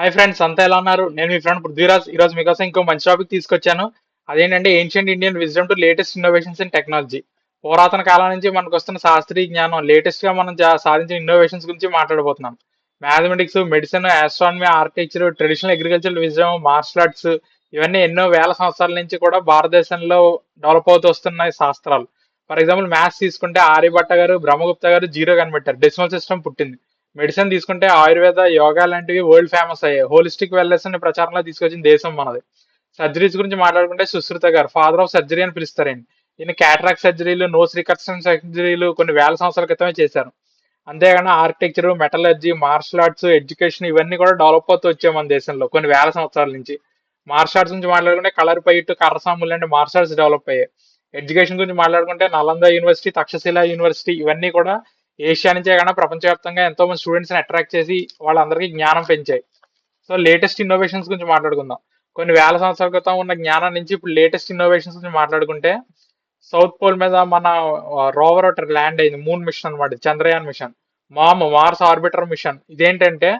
Hi friends అంతా ఎలా ఉన్నారు? నేను మీ ఫ్రెండ్ పృథ్వీరాజ్. ఈ రోజు మీకోసం ఇంకో మంచి టాపిక్ తీసుకొచ్చాను. అదేంటంటే ancient Indian wisdom to latest innovations in technology పురాతన కాలం నుంచి మనకు వస్తున్న శాస్త్రీయ జ్ఞానం లేటెస్ట్గా మనం సాధించిన ఇన్నోవేషన్స్ గురించి మాట్లాడబోతున్నాం. Mathematics medicine astronomy architecture traditional agriculture wisdom martial arts ఇవన్నీ ఎన్నో వేల సంవత్సరాల నుంచి కూడా భారతదేశంలో డెవలప్ అవుతూ వస్తున్నాయి శాస్త్రాలు. ఫర్ ఎగ్జాంపుల్ మ్యాథ్స్ తీసుకుంటే ఆర్యభట్ట గారు బ్రహ్మగుప్త గారు జీరో కనిపెట్టారు. డెసిమల్ సిస్టమ్ పుట్టింది. మెడిసిన్ తీసుకుంటే ఆయుర్వేద యోగా లాంటివి వరల్డ్ ఫేమస్ అయ్యాయి. హోలిస్టిక్ వెల్నెస్ని ప్రచారంలో తీసుకొచ్చిన దేశం మనది. సర్జరీస్ గురించి మాట్లాడుకుంటే సుశ్రుత గారు ఫాదర్ ఆఫ్ సర్జరీ అని పిలుస్తారండి. ఈయన క్యాటరాక్ సర్జరీలు నోస్ రికర్షన్ సర్జరీలు కొన్ని వేల సంవత్సరాల క్రితమే చేశారు. అంతేగాని architecture metallurgy martial arts education ఇవన్నీ కూడా డెవలప్ అవుతూ వచ్చాయి మన దేశంలో కొన్ని వేల సంవత్సరాల నుంచి. మార్షల్ ఆర్ట్స్ నుంచి మాట్లాడుకుంటే కలర్ పైట్ కర్రసాములు లాంటి మార్షల్ ఆర్ట్స్ డెవలప్ అయ్యాయి. ఎడ్యుకేషన్ గురించి మాట్లాడుకుంటే నలంద యూనివర్సిటీ తక్షశిల యూనివర్సిటీ ఇవన్నీ కూడా ఏషియా నుంచే కాకుండా ప్రపంచవ్యాప్తంగా ఎంతో మంది స్టూడెంట్స్ని అట్రాక్ట్ చేసి వాళ్ళందరికీ జ్ఞానం పెంచాయి. సో లేటెస్ట్ ఇన్నోవేషన్స్ గురించి మాట్లాడుకుందాం. కొన్ని వేల సంవత్సరాల క్రితం ఉన్న జ్ఞానం నుంచి ఇప్పుడు లేటెస్ట్ ఇన్నోవేషన్స్ గురించి మాట్లాడుకుంటే సౌత్ పోల్ మీద మన రోవర్ ఒకటి ల్యాండ్ అయింది. మూన్ మిషన్ అనమాట Chandrayaan mission MOM Mars orbiter mission ఇదేంటంటే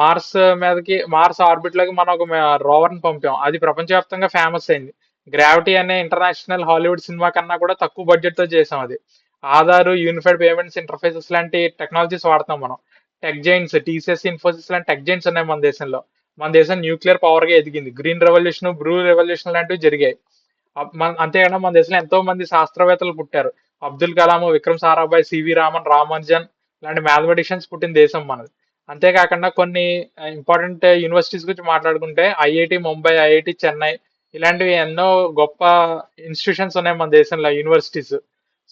మార్స్ మీదకి మార్స్ ఆర్బిట్లోకి మనం ఒక రోవర్ని పంపాం. అది ప్రపంచవ్యాప్తంగా ఫేమస్ అయింది. గ్రావిటీ అనే ఇంటర్నేషనల్ హాలీవుడ్ సినిమా కన్నా కూడా తక్కువ బడ్జెట్తో చేసాం అది. ఆధార్ యూనిఫైడ్ పేమెంట్స్ ఇంటర్ఫేసెస్ లాంటి టెక్నాలజీస్ వాడతాం మనం. టెక్ జైన్స్ టీసీఎస్ ఇన్ఫోసిస్ లాంటి టెక్ జైన్స్ ఉన్నాయి మన దేశంలో. మన దేశం న్యూక్లియర్ పవర్గా ఎదిగింది. గ్రీన్ రెవల్యూషన్ బ్రూ రెవల్యూషన్ లాంటివి జరిగాయి. అప్- మన అంతేకాకుండా మన దేశంలో ఎంతో మంది శాస్త్రవేత్తలు పుట్టారు. అబ్దుల్ కలాం విక్రమ్ సారాభాయ్ సివి రామన్ రామానుజన్ లాంటి మ్యాథమెటిషియన్స్ పుట్టిన దేశం మనది. అంతేకాకుండా కొన్ని ఇంపార్టెంట్ యూనివర్సిటీస్ గురించి మాట్లాడుకుంటే ఐఐటి ముంబై ఐఐటి చెన్నై ఇలాంటివి ఎన్నో గొప్ప ఇన్స్టిట్యూషన్స్ ఉన్నాయి మన దేశంలో యూనివర్సిటీస్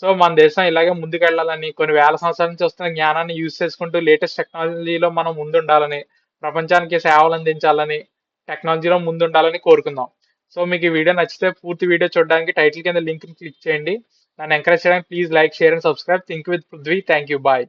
సో మన దేశం ఇలాగే ముందుకెళ్ళాలని కొన్ని వేల సంవత్సరాల నుంచి వస్తున్న జ్ఞానాన్ని యూజ్ చేసుకుంటూ లేటెస్ట్ టెక్నాలజీలో మనం ముందుండాలని ప్రపంచానికి సేవలు అందించాలని టెక్నాలజీలో ముందుండాలని కోరుకుందాం. సో మీకు ఈ వీడియో నచ్చితే పూర్తి వీడియో చూడడానికి టైటిల్ కింద లింక్ క్లిక్ చేయండి. నన్ను ఎంకరేజ్ చేయడానికి please like share and subscribe. Think with Prithvi. Thank you. Bye.